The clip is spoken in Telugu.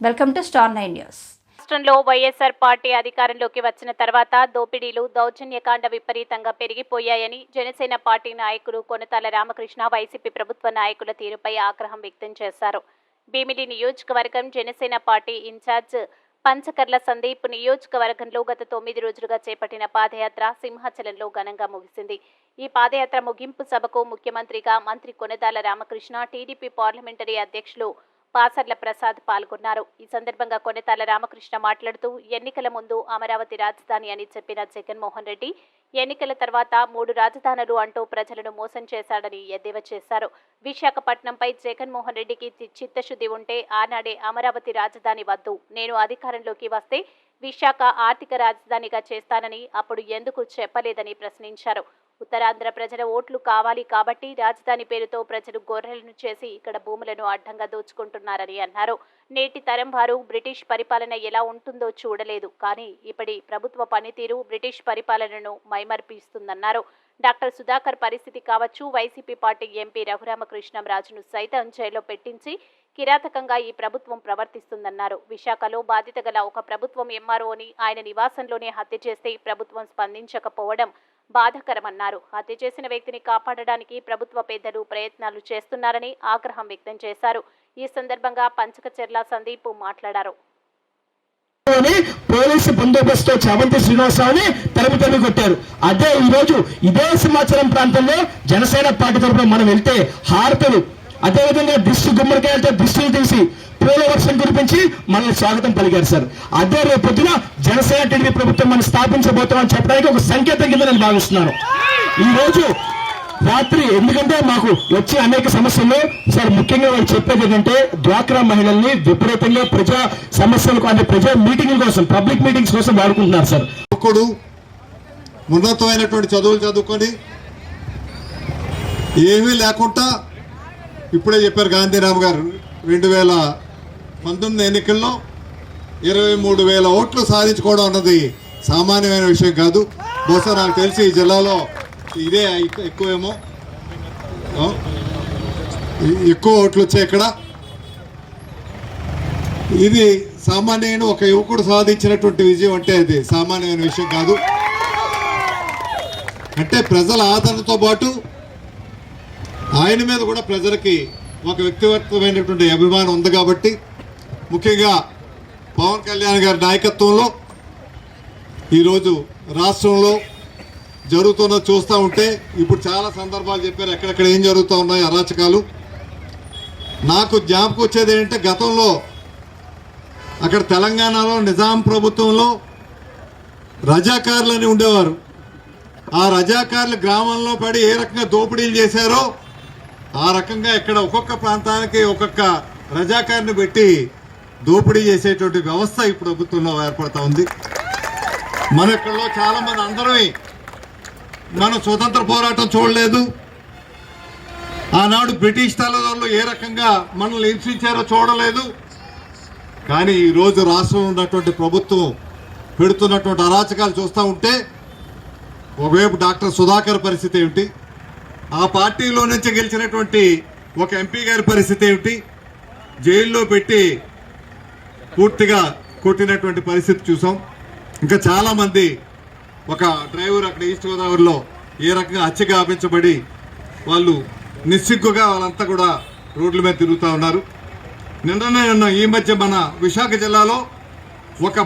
Welcome to star nine news. రాష్ట్రంలో వైఎస్ఆర్ పార్టీ అధికారంలోకి వచ్చిన తర్వాత దోపిడీలు దౌర్జన్యకాండ విపరీతంగా పెరిగిపోయాయని జనసేన పార్టీ నాయకులు కొనతాల రామకృష్ణ వైసీపీ ప్రభుత్వ నాయకుల తీరుపై ఆగ్రహం వ్యక్తం చేశారు. భీమిలి నియోజకవర్గం జనసేన పార్టీ ఇన్ఛార్జ్ పంచకర్ల సందీప్ నియోజకవర్గంలో గత తొమ్మిది రోజులుగా చేపట్టిన పాదయాత్ర సింహాచలంలో ఘనంగా ముగిసింది. ఈ పాదయాత్ర ముగింపు సభకు ముఖ్యమంత్రిగా మంత్రి కొనదాల రామకృష్ణ టీడీపీ పార్లమెంటరీ అధ్యక్షులు పాసర్ల ప్రసాద్ పాల్గొన్నారు. ఈ సందర్భంగా కొనతాల రామకృష్ణ మాట్లాడుతూ ఎన్నికల ముందు అమరావతి రాజధాని అని చెప్పిన జగన్మోహన్ రెడ్డి ఎన్నికల తర్వాత మూడు రాజధానులు అంటూ ప్రజలను మోసం చేశాడని ఎద్దేవా చేశారు. విశాఖపట్నంపై జగన్మోహన్ రెడ్డికి చి- చిత్తశుద్ధి ఉంటే ఆనాడే అమరావతి రాజధాని వద్దు. నేను అధికారంలోకి వస్తే విశాఖ ఆర్థిక రాజధానిగా చేస్తానని అప్పుడు ఎందుకు చెప్పలేదని ప్రశ్నించారు. ఉత్తరాంధ్ర ప్రజల ఓట్లు కావాలి కాబట్టి రాజధాని పేరుతో ప్రజలు గొర్రెలను చేసి ఇక్కడ భూములను అడ్డంగా దోచుకుంటున్నారని అన్నారు. నేటి తరం వారు బ్రిటిష్ పరిపాలన ఎలా ఉంటుందో చూడలేదు. కానీ ఇప్పటి ప్రభుత్వ పనితీరు బ్రిటిష్ పరిపాలనను మైమర్పిస్తుందన్నారు. డాక్టర్ సుధాకర్ పరిస్థితి కావచ్చు వైసీపీ పార్టీ ఎంపీ రఘురామకృష్ణంరాజును సైతం జైల్లో పెట్టించి కిరాతకంగా ఈ ప్రభుత్వం ప్రవర్తిస్తుందన్నారు. విశాఖలో బాధిత గల ఒక ప్రభుత్వం ఎంఆర్ఓని ఆయన నివాసంలోనే హత్య చేస్తే ప్రభుత్వం స్పందించకపోవడం బాధాకరమన్నారు. హత్య చేసిన వ్యక్తిని కాపాడడానికి ప్రభుత్వ పెద్దలు ప్రయత్నాలు చేస్తున్నారని ఆగ్రహం వ్యక్తం చేశారు. ఈ సందర్భంగా పంచకచెర్ల సందీప్ మాట్లాడారు. పోలీసు బందోబస్తు చామంతి శ్రీనివాసరావుని తరిమి తరిమి కొట్టారు. అదే ఈ రోజు ఇదే సింహాచలం ప్రాంతంలో జనసేన పార్టీ తరఫున మనం వెళ్తే హారతలు అదేవిధంగా దిష్టి గుమ్మడికాయలతో దిష్టిలు తీసి పూల వర్షం కురిపించి మనల్ని స్వాగతం పలికారు సార్. అదే రేపు జనసేన టీడీపీ ప్రభుత్వం మనం స్థాపించబోతామని చెప్పడానికి ఒక సంకేతం కింద నేను భావిస్తున్నాను. ఈ రోజు రాత్రి ఎందుకంటే మాకు వచ్చే అనేక సమస్యలు సార్ ముఖ్యంగా వాళ్ళు చెప్పేది ఏంటంటే డ్వాక్రా మహిళల్ని విపరీతంగా ప్రజా సమస్యలకు అంటే ప్రజా మీటింగ్ కోసం పబ్లిక్ మీటింగ్స్ కోసం వాడుకుంటున్నారు సార్. యువకుడు ఉన్నతమైనటువంటి చదువులు చదువుకొని ఏమీ లేకుండా ఇప్పుడే చెప్పారు గాంధీరామ్ గారు రెండు వేల పంతొమ్మిది ఎన్నికల్లో ఇరవై మూడు వేల ఓట్లు సాధించుకోవడం అన్నది సామాన్యమైన విషయం కాదు. బహుశా నాకు తెలిసి ఈ జిల్లాలో ఇదే ఎక్కువేమో. ఎక్కువ ఓట్లు వచ్చాయి ఇక్కడ. ఇది సామాన్యమైన ఒక యువకుడు సాధించినటువంటి విజయం అంటే అది సామాన్యమైన విషయం కాదు. అంటే ప్రజల ఆదరణతో పాటు ఆయన మీద కూడా ప్రజలకి ఒక వ్యక్తిగతమైనటువంటి అభిమానం ఉంది కాబట్టి ముఖ్యంగా పవన్ కళ్యాణ్ గారి నాయకత్వంలో ఈరోజు రాష్ట్రంలో జరుగుతున్న చూస్తూ ఉంటే ఇప్పుడు చాలా సందర్భాలు చెప్పారు ఎక్కడెక్కడ ఏం జరుగుతూ ఉన్నాయి అరాచకాలు. నాకు జ్ఞాపకం వచ్చేది ఏంటంటే గతంలో అక్కడ తెలంగాణలో నిజాం ప్రభుత్వంలో రజాకారులని ఉండేవారు. ఆ రజాకారులు గ్రామంలో పడి ఏ రకంగా దోపిడీలు చేశారో ఆ రకంగా ఇక్కడ ఒక్కొక్క ప్రాంతానికి ఒక్కొక్క రజాకారిని పెట్టి దోపిడీ చేసేటువంటి వ్యవస్థ ఇప్పుడు ప్రభుత్వంలో ఏర్పడతా ఉంది. మన ఇక్కడలో చాలా మంది అందరమే మనం స్వతంత్ర పోరాటం చూడలేదు. ఆనాడు బ్రిటిష్ తలదొరలు ఏ రకంగా మనల్ని హింసించారో చూడలేదు. కానీ ఈరోజు రాష్ట్రంలో ఉన్నటువంటి ప్రభుత్వం పెడుతున్నటువంటి అరాచకాలు చూస్తూ ఉంటే ఒకవైపు డాక్టర్ సుధాకర్ పరిస్థితి ఏమిటి ఆ పార్టీలో నుంచి గెలిచినటువంటి ఒక ఎంపీ గారి పరిస్థితి ఏమిటి? జైల్లో పెట్టి పూర్తిగా కొట్టినటువంటి పరిస్థితి చూసాం. ఇంకా చాలామంది ఒక డ్రైవర్ అక్కడ ఈస్ట్ గోదావరిలో ఏ రకంగా హత్య గాపించబడి వాళ్ళు నిస్సిగ్గుగా వాళ్ళంతా కూడా రోడ్ల మీద తిరుగుతూ ఉన్నారు. నిన్ననే నిన్న ఈ మధ్య మన విశాఖ జిల్లాలో ఒక